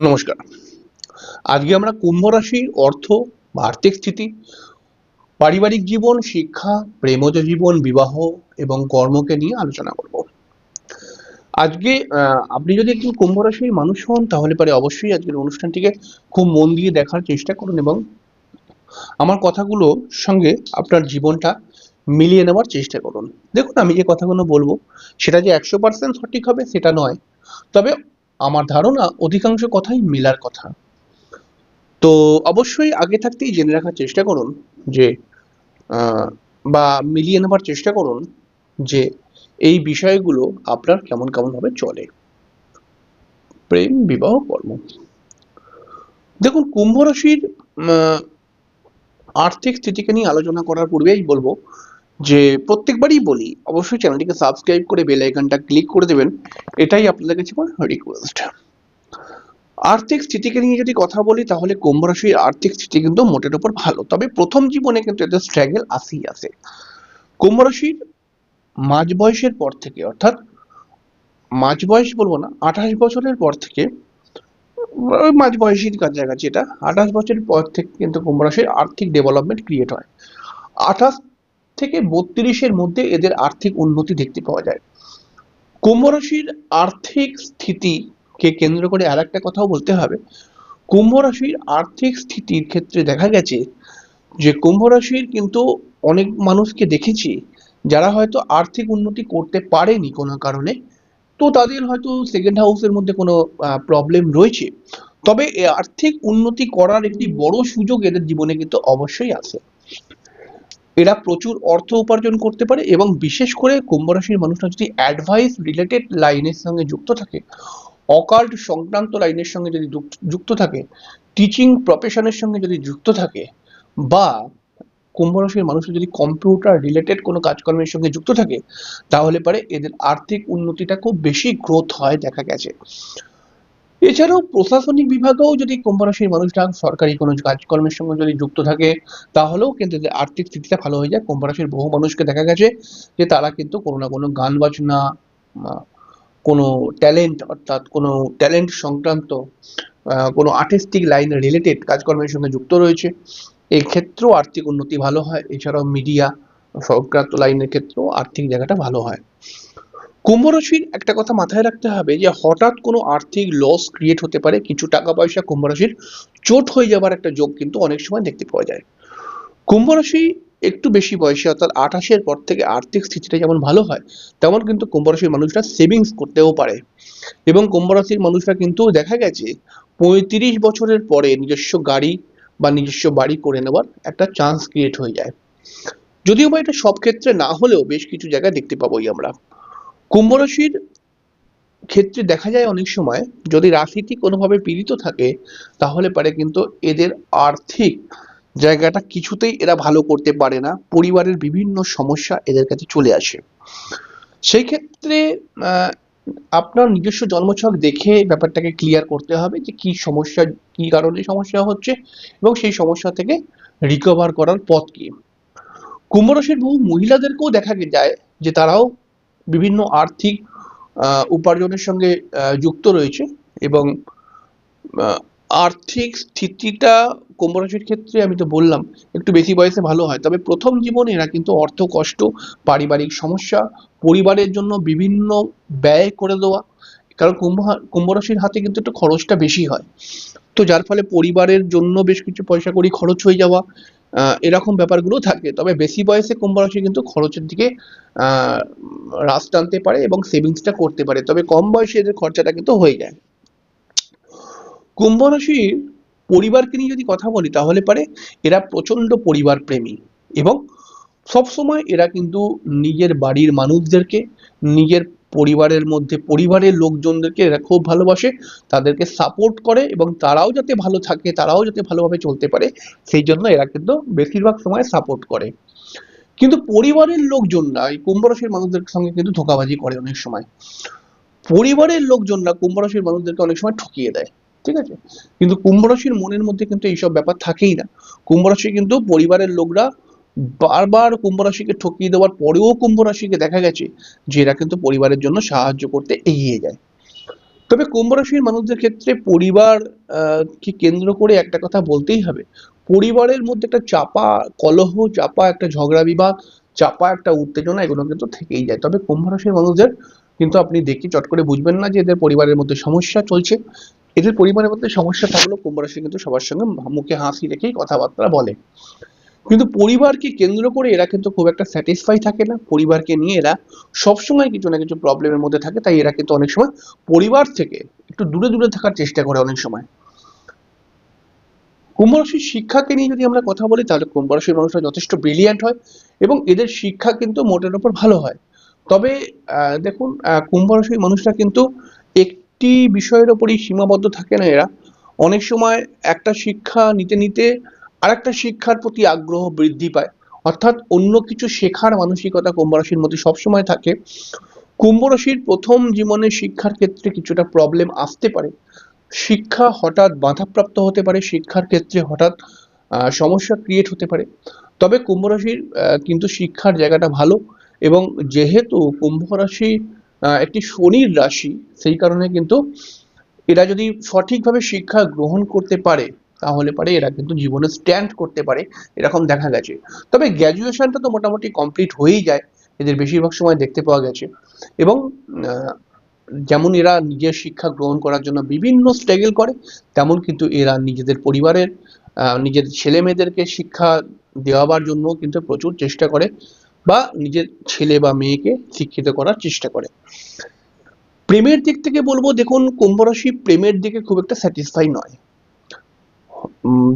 নমস্কার। আজকে আমরা কুম্ভ রাশির অর্থ, আর্থিক স্থিতি, পারিবারিক জীবন, শিক্ষা, প্রেমজ জীবন, বিবাহ এবং কর্মকে নিয়ে আলোচনা করব। আজকে আপনি যদি একজন কুম্ভ রাশির মানুষ হন, তাহলে পরে অবশ্যই আজকের অনুষ্ঠানটিকে খুব মন দিয়ে দেখার চেষ্টা করুন এবং আমার কথাগুলোর সঙ্গে আপনার জীবনটা মিলিয়ে নেওয়ার চেষ্টা করুন। দেখুন, আমি যে কথাগুলো বলব, সেটা যে একশো পার্সেন্ট সঠিক হবে, সেটা নয়। তবে আমার ধারণা অধিকাংশ কথাই মেলার কথা। তো অবশ্যই আগে থাকতেই জেনে রাখার চেষ্টা করুন যে বা মিলিয়ে নেবার চেষ্টা করুন যে এই বিষয়গুলো আপনার কেমন কেমন ভাবে চলে। প্রেম, বিবাহ, কর্ম। দেখুন, কুম্ভ রাশির আর্থিক স্থিতিকে নিয়ে আলোচনা করার পূর্বেই বলব যে প্রত্যেকবারই বলি, অবশ্যই চ্যানেলটিকে সাবস্ক্রাইব করে বেল আইকনটা ক্লিক করে দেবেন, এটাই আপনাদের কাছে আমার রিকোয়েস্ট আর্থিক স্থিতিকে নিয়ে যদি কথা বলি, তাহলে কুম্ভ রাশির আর্থিক স্থিতি কিন্তু মোটের উপর ভালো, তবে প্রথম জীবনে কিন্তু এদের স্ট্রাগল আসেই আছে কুম্ভ রাশির মাঝ বয়সের পর থেকে, অর্থাৎ মাঝ বয়স বলব না, আঠাশ বছরের পর থেকে মাঝ বয়সীর কাছাকাছি এটা, আঠাশ বছরের পর থেকে কিন্তু কুম্ভ রাশির আর্থিক ডেভেলপমেন্ট ক্রিয়েট হয়। আঠাশ থেকে বত্রিশের মধ্যে এদের আর্থিক উন্নতি দেখতে পাওয়া যায়। কুম্ভ রাশির আর্থিক স্থিতিকে কেন্দ্র করে আর একটা কথাও বলতে হবে। কুম্ভ রাশির আর্থিক স্থিতির ক্ষেত্রে দেখা গেছে যে, কুম্ভ রাশির কিন্তু অনেক মানুষকে দেখেছি যারা হয়তো আর্থিক উন্নতি করতে পারেনি কোনো কারণে, তো তাদের হয়তো সেকেন্ড হাউসের মধ্যে কোনো প্রবলেম রয়েছে। তবে আর্থিক উন্নতি করার একটি বড় সুযোগ এদের জীবনে কিন্তু অবশ্যই আছে। এরা প্রচুর অর্থ উপার্জন করতে পারে এবং বিশেষ করে কুম্ভ রাশির মানুষরা যদি অ্যাডভাইস রিলেটেড লাইনের সঙ্গে যুক্ত থাকে অকাল্ট সংক্রান্ত লাইনের সঙ্গে যদি যুক্ত- থাকে টিচিং প্রফেশনের সঙ্গে যদি যুক্ত থাকে, বা কুম্ভ রাশির মানুষরা যদি কম্পিউটার রিলেটেড কোনো কাজকর্মের সঙ্গে যুক্ত থাকে, তাহলে পারে এদের আর্থিক উন্নতিটা খুব বেশি গ্রোথ হয় দেখা গেছে। এছাড়াও প্রশাসনিক বিভাগেও যদি কুম্ভ রাশির মানুষরা সরকারি কোনো কাজকর্মের সঙ্গে যদি যুক্ত থাকে, তাহলেও কিন্তু আর্থিক স্থিতিটা ভালো হয়ে যায়। কুম্ভ রাশির বহু মানুষকে দেখা গেছে যে তারা কিন্তু কোনো না কোনো গান বাজনা কোনো ট্যালেন্ট অর্থাৎ কোনো ট্যালেন্ট সংক্রান্ত কোনো আর্টিস্টিক লাইন রিলেটেড কাজকর্মের সঙ্গে যুক্ত রয়েছে। এই ক্ষেত্রেও আর্থিক উন্নতি ভালো হয়। এছাড়াও মিডিয়া, সংক্রান্ত লাইনের ক্ষেত্রেও আর্থিক জায়গাটা ভালো হয়। কুম্ভ রাশির একটা কথা মাথায় রাখতে হবে যে, হঠাৎ কোনো আর্থিক লস ক্রিয়েট হতে পারে, কিছু টাকা পয়সা কুম্ভ রাশির চোট হয়ে যাবার একটা যোগ কিন্তু অনেক সময় দেখতে পাওয়া যায়। কুম্ভ রাশি একটু বেশি বয়সে, অর্থাৎ আঠাশের পর থেকে আর্থিক স্থিতিটা যেমন ভালো হয়, তেমন কিন্তু কুম্ভ রাশির মানুষরা সেভিংস করতেও পারে। এবং কুম্ভ রাশির মানুষরা কিন্তু দেখা গেছে, পঁয়ত্রিশ বছরের পরে নিজস্ব গাড়ি বা নিজস্ব বাড়ি করে নেওয়ার একটা চান্স ক্রিয়েট হয়ে যায়। যদিও বা এটা সব ক্ষেত্রে না হলেও বেশ কিছু জায়গায় দেখতে পাবোই আমরা। কুম্ভ রাশির ক্ষেত্রে দেখা যায় অনেক সময় যদি রাশিটি কোনোভাবে পীড়িত থাকে, তাহলে পারে কিন্তু এদের আর্থিক জায়গাটা কিছুতেই এরা ভালো করতে পারে না। পরিবারের বিভিন্ন সমস্যা এদের কাছে চলে আসে। সেই ক্ষেত্রে আপনার নিজস্ব জন্মছক দেখে ব্যাপারটাকে ক্লিয়ার করতে হবে যে কি সমস্যা, কি কারণে সমস্যা হচ্ছে এবং সেই সমস্যা থেকে রিকভার করার পথ কি। কুম্ভ রাশির বহু মহিলাদেরকেও দেখা যায় যে তারাও বিভিন্ন আর্থিক উপার্জনের সঙ্গে যুক্ত রয়েছে এবং আর্থিক স্থিতিটা কুম্ভ রাশির ক্ষেত্রে আমি তো বললাম, একটু বেশি বয়সে ভালো হয়। তবে প্রথম জীবনে এরা কিন্তু অর্থ কষ্ট, পারিবারিক সমস্যা, পরিবারের জন্য বিভিন্ন ব্যয় করে দেওয়া, কারণ কুম্ভ হা- কুম্ভ রাশির হাতে কিন্তু একটু খরচটা বেশি হয়। তো যার ফলে পরিবারের জন্য বেশ কিছু পয়সা কড়ি খরচ হয়ে যাওয়া এরকম ব্যাপারগুলো থাকে তবে বেশি বয়সে কুম্ভ রাশি কিন্তু খরচের দিকে আহ, রাশ টানতে পারে এবং সেভিংসটা করতে পারে। তবে কম বয়সে এদের খরচাটা কিন্তু হয়ে যায়। কুম্ভ রাশির পরিবারকে নিয়ে যদি কথা বলি তাহলে পারে এরা প্রচণ্ড পরিবার প্রেমী এবং সবসময় এরা কিন্তু নিজের বাড়ির মানুষদেরকে নিজের পরিবারের মধ্যে, পরিবারের লোকজনদেরকে এরা খুব ভালোবাসে, তাদেরকে সাপোর্ট করে এবং তারাও যাতে ভালো থাকে, তারাও যাতে ভালোভাবে চলতে পারে, সেই জন্য এরা কিন্তু বেশিরভাগ সময় সাপোর্ট করে। কিন্তু পরিবারের লোকজনরা, এই কুম্ভ রাশির মানুষদের সঙ্গে কিন্তু ধোকাবাজি করে অনেক সময়। পরিবারের লোকজনরা কুম্ভ রাশির মানুষদেরকে অনেক সময় ঠকিয়ে দেয়, ঠিক আছে? কিন্তু কুম্ভ রাশির মনের মধ্যে কিন্তু এইসব ব্যাপার থাকেই না। কুম্ভ রাশি কিন্তু পরিবারের লোকরা বারবার কুম্ভ রাশিকে ঠকিয়ে দেওয়ার পরেও কুম্ভ রাশিকে দেখা গেছে যে এরা কিন্তু পরিবারের জন্য সাহায্য করতে এগিয়ে যায়। তবে কুম্ভ রাশির মানুষদের ক্ষেত্রে পরিবার কে কেন্দ্র করে একটা কথা বলতেই হবে। পরিবারের মধ্যে একটা চাপা কলহ, চাপা একটা ঝগড়া বিবাদ, চাপা একটা উত্তেজনা এগুলো কিন্তু থেকেই যায়। তবে কুম্ভ রাশির মানুষদের কিন্তু আপনি দেখে চট করে বুঝবেন না যে এদের পরিবারের মধ্যে সমস্যা চলছে। এদের পরিবারের মধ্যে সমস্যা থাকলেও কুম্ভ রাশি কিন্তু সবার সঙ্গে মুখে হাসি রেখেই কথাবার্তা বলে। কিন্তু পরিবারকে কেন্দ্র করে এরা কিন্তু খুব একটা স্যাটিসফাই থাকে না। পরিবারকে নিয়ে এরা সবসময় কিছু না কিছু প্রবলেমের মধ্যে থাকে তাই এরা কিন্তু অনেক সময় পরিবার থেকে একটু দূরে দূরে থাকার চেষ্টা করে অনেক সময়। কুম্ভ রাশির শিক্ষাকে নিয়ে যদি আমরা কথা বলি তাহলে কুম্ভ রাশির মানুষরা যথেষ্ট ব্রিলিয়ান্ট হয় এবং এদের শিক্ষা কিন্তু মোটের ওপর ভালো হয়। তবে দেখুন আহ, কুম্ভ রাশির মানুষরা কিন্তু একটি বিষয়ের ওপরই সীমাবদ্ধ থাকে না এরা। অনেক সময় একটা শিক্ষা নিতে নিতে আরেকটা শিক্ষার প্রতি আগ্রহ বৃদ্ধি পায়। অর্থাৎ অন্য কিছু শেখার মানসিকতা কুম্ভ রাশির মধ্যে সবসময় থাকে। কুম্ভ রাশির প্রথম জীবনে শিক্ষার ক্ষেত্রে কিছুটা প্রবলেম আসতে পারে। শিক্ষা হঠাৎ বাধাপ্রাপ্ত হতে পারে শিক্ষার ক্ষেত্রে হঠাৎ সমস্যা ক্রিয়েট হতে পারে। তবে কুম্ভ রাশির আহ, কিন্তু শিক্ষার জায়গাটা ভালো এবং যেহেতু কুম্ভ রাশি একটি শনির রাশি সেই কারণে কিন্তু এরা যদি সঠিকভাবে শিক্ষা গ্রহণ করতে পারে তাহলে পারে, এরা কিন্তু জীবনে স্ট্যান্ড করতে পারে, এরকম দেখা গেছে। তবে গ্র্যাজুয়েশনটা তো মোটামুটি কমপ্লিট হয়েই যায়, এদের বেশিরভাগ সময় দেখতে পাওয়া গেছে। এবং যেমন এরা নিজের শিক্ষা গ্রহণ করার জন্য বিভিন্ন স্ট্রাগল করে, তেমন কিন্তু এরা নিজেদের পরিবারের নিজের ছেলে মেয়েদেরকে শিক্ষা দেওয়াবার জন্য কিন্তু প্রচুর চেষ্টা করে, বা নিজের ছেলে বা মেয়েকে শিক্ষিত করার চেষ্টা করে। প্রেমের দিক থেকে বলব, দেখুন, কুম্ভ রাশি প্রেমের দিকে খুব একটা স্যাটিসফাই নয়।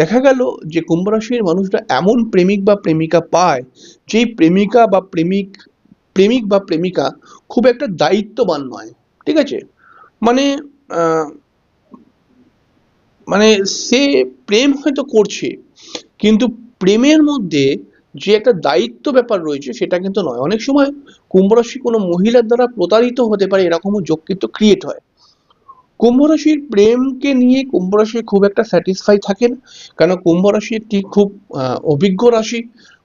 দেখা গেল যে কুম্ভ রাশির মানুষরা এমন প্রেমিক বা প্রেমিকা পায়, যেই প্রেমিকা বা প্রেমিক প্রেমিক বা প্রেমিকা খুব একটা দায়িত্ববান নয়, ঠিক আছে? মানে মানে সে প্রেম হয়তো করছে, কিন্তু প্রেমের মধ্যে যে একটা দায়িত্ব ব্যাপার রয়েছে সেটা কিন্তু নয়। অনেক সময় কুম্ভ রাশি কোনো মহিলার দ্বারা প্রতারিত হতে পারে, এরকমও যোগ কিন্তু ক্রিয়েট হয়। কুম্ভ রাশির প্রেমকে নিয়ে কুম্ভ রাশি খুব একটা স্যাটিসফাই থাকে না কারণ কুম্ভ রাশি একটি খুব অভিজ্ঞ রাশি,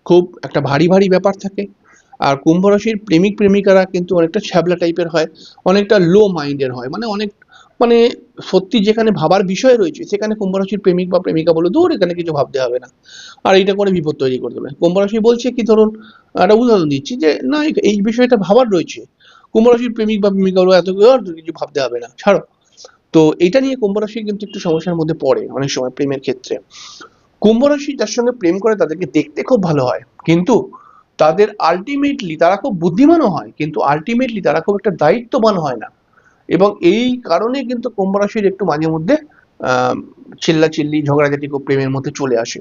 খুব একটা ভারী ভারী ব্যাপার থাকে। আর কুম্ভ রাশির প্রেমিক প্রেমিকারা কিন্তু অনেকটা ছ্যাবলা টাইপের হয়, অনেকটা লো মাইন্ডের হয়। মানে অনেক মানে সত্যি যেখানে ভাবার বিষয় রয়েছে, সেখানে কুম্ভ রাশির প্রেমিক বা প্রেমিকা বলে দূর, এখানে কিছু ভাবতে হবে না। আর এইটা করে বিপদ তৈরি করে দেবে কুম্ভ রাশি বলছে কি, ধরুন, একটা উদাহরণ দিচ্ছি যে, না, এই বিষয়টা ভাবার রয়েছে। কুম্ভ রাশির প্রেমিক বা প্রেমিকা বলে এত কিছু ভাবতে হবে না। ছাড়ো। তো এটা নিয়ে কুম্ভ রাশি কিন্তু একটু সমস্যার মধ্যে পড়ে অনেক সময় প্রেমের ক্ষেত্রে। কুম্ভ রাশি যার সঙ্গে প্রেম করে তাদেরকে দেখতে খুব ভালো হয়। কিন্তু তাদের আলটিমেটলি তারা খুব বুদ্ধিমানও হয়, কিন্তু আলটিমেটলি তারা খুব একটা দায়িত্ববান হয় না। এবং এই কারণে কিন্তু কুম্ভ রাশির একটু মাঝে মধ্যে, আহ চিল্লা চিল্লি ঝগড়াঝাটি খুব প্রেমের মধ্যে চলে আসে।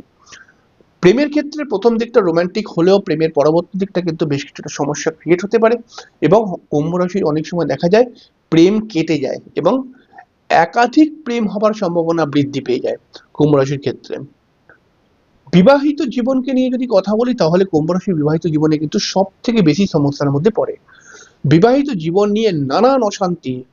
প্রেমের ক্ষেত্রে প্রথম দিকটা রোমান্টিক হলেও প্রেমের পরবর্তী দিকটা কিন্তু বেশ কিছুটা সমস্যা ক্রিয়েট হতে পারে। এবং কুম্ভ রাশির অনেক সময় দেখা যায় প্রেম কেটে যায় এবং একাধিক প্রেম হবার সম্ভাবনা বৃদ্ধি পেয়ে যায় কুম্ভ রাশির ক্ষেত্রে। বিবাহিত জীবনকে নিয়ে যদি কথা বলি তাহলে কুম্ভ রাশির বিবাহিত জীবনে কিন্তু সব থেকে বেশি সমস্যার মধ্যে পড়ে। বিবাহিত জীবন নিয়ে নানান অশান্তি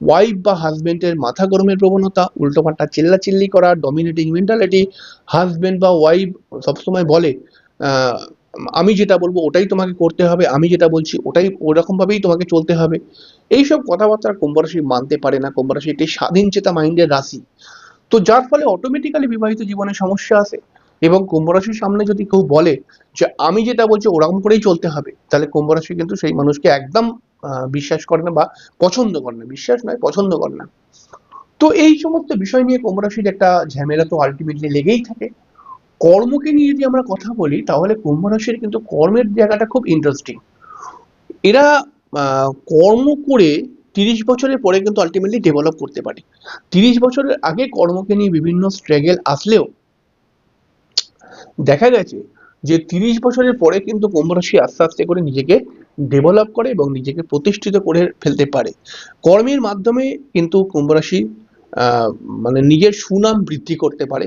ওয়াইফ বা হাজবেন্ডের মাথা গরমের প্রবণতা উল্টোপাল্টা চিল্লাচিল্লি করা ডমিনেটিং মেন্টালিটি হাজবেন্ড বা ওয়াইফ সবসময় বলে আহ, আমি যেটা বলব ওটাই তোমাকে করতে হবে, আমি যেটা বলছি ওটাই ওরকম ভাবেই তোমাকে চলতে হবে। এইসব কথাবার্তা কুম্ভ রাশি মানতে পারে না, কুম্ভ রাশি একটি স্বাধীন চেতা মাইন্ডের রাশি। তো যার ফলে অটোমেটিক্যালি বিবাহিত জীবনে সমস্যা আসে এবং কুম্ভ রাশির সামনে যদি কেউ বলে যে আমি যেটা বলছি ওরকম করেই চলতে হবে, তাহলে কুম্ভ রাশি কিন্তু সেই মানুষকে একদম বিশ্বাস করে না বা পছন্দ করে না। বিশ্বাস নয়, পছন্দ করে না। তো এই সমস্ত বিষয় নিয়ে কুম্ভ রাশির একটা ঝামেলা তো আলটিমেটলি লেগেই থাকে। কর্মকে নিয়ে যদি আমরা কথা বলি তাহলে কুম্ভ রাশির কিন্তু কর্মের জায়গাটা খুব ইন্টারেস্টিং এরা কর্ম করে তিরিশ বছরের পরে কিন্তু আলটিমেটলি ডেভেলপ করতে পারে। তিরিশ বছরের আগে কর্মকে নিয়ে বিভিন্ন স্ট্রাগেল আসলেও দেখা গেছে যে তিরিশ বছরের পরে কিন্তু কুম্ভ রাশি আস্তে আস্তে করে নিজেকে ডেভেলপ করে এবং নিজেকে প্রতিষ্ঠিত করে ফেলতে পারে। কর্মের মাধ্যমে কিন্তু কুম্ভ রাশি আহ, মানে নিজের সুনাম বৃদ্ধি করতে পারে।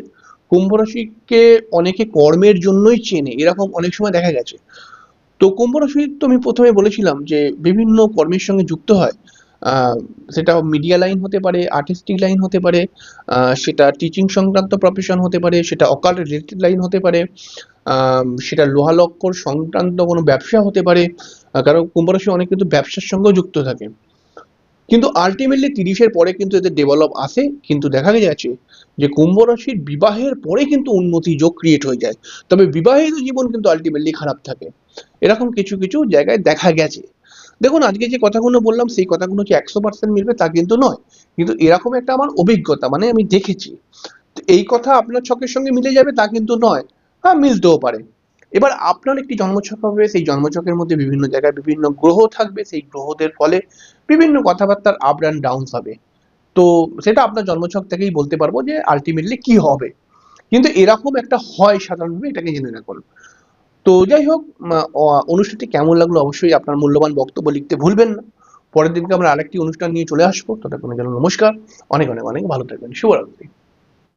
কুম্ভ রাশিকে অনেকে কর্মের জন্যই চেনে, এরকম অনেক সময় দেখা গেছে। তো কুম্ভ রাশি তো আমি প্রথমে বলেছিলাম যে, বিভিন্ন কর্মের সঙ্গে যুক্ত হয়। সেটা মিডিয়া লাইন হতে পারে আর্টিস্টিক লাইন হতে পারে সেটা টিচিং সংক্রান্ত প্রফেশন হতে পারে, সেটা অকাল রিলেটেড লাইন হতে পারে সেটা লোহা লক্কর সংক্রান্ত কোনো ব্যবসা হতে পারে। কারণ কুম্ভ রাশি অনেক কিন্তু ব্যবসার সঙ্গেও যুক্ত থাকে। কিন্তু আলটিমেটলি তিরিশের পরে কিন্তু এদের ডেভেলপ আসে, কিন্তু দেখা যাচ্ছে যে কুম্ভ রাশির বিবাহের পরে কিন্তু উন্নতি যোগ ক্রিয়েট হয়ে যায়। তবে বিবাহিত জীবন কিন্তু আলটিমেটলি খারাপ থাকে। এরকম কিছু কিছু জায়গায় দেখা গেছে। দেখুন, আজকে যে কথাগুলো বললাম, সেই কথাগুলো কি একশো পার্সেন্ট মিলবে তা কিন্তু নয়। কিন্তু এরকম একটা আমার অভিজ্ঞতা মানে আমি দেখেছি। এই কথা আপনার ছকের সঙ্গে মিলে যাবে তা কিন্তু নয়। হ্যাঁ মিলতেও পারে। এবার আপনার একটি জন্মছক হবে, সেই জন্মছকের মধ্যে বিভিন্ন জায়গায় বিভিন্ন গ্রহ থাকবে, সেই গ্রহদের ফলে বিভিন্ন কথাবার্তার আপ অ্যান্ড ডাউনস হবে। তো সেটা আপনার জন্মছক থেকেই বলতে পারব যে আলটিমেটলি কি হবে। কিন্তু এরকম একটা হয় সাধারণভাবে, এটাকে জেনে রাখুন। তো যাই হোক অনুষ্ঠানটি কেমন লাগল অবশ্যই আপনার মূল্যবান বক্তব্য লিখতে ভুলবেন না। পরের দিনকে আমরা আরেকটি অনুষ্ঠান নিয়ে চলে আসব। ততক্ষণের জন্য নমস্কার। অনেক অনেক অনেক ভালো থাকবেন। শুভরাত্রি।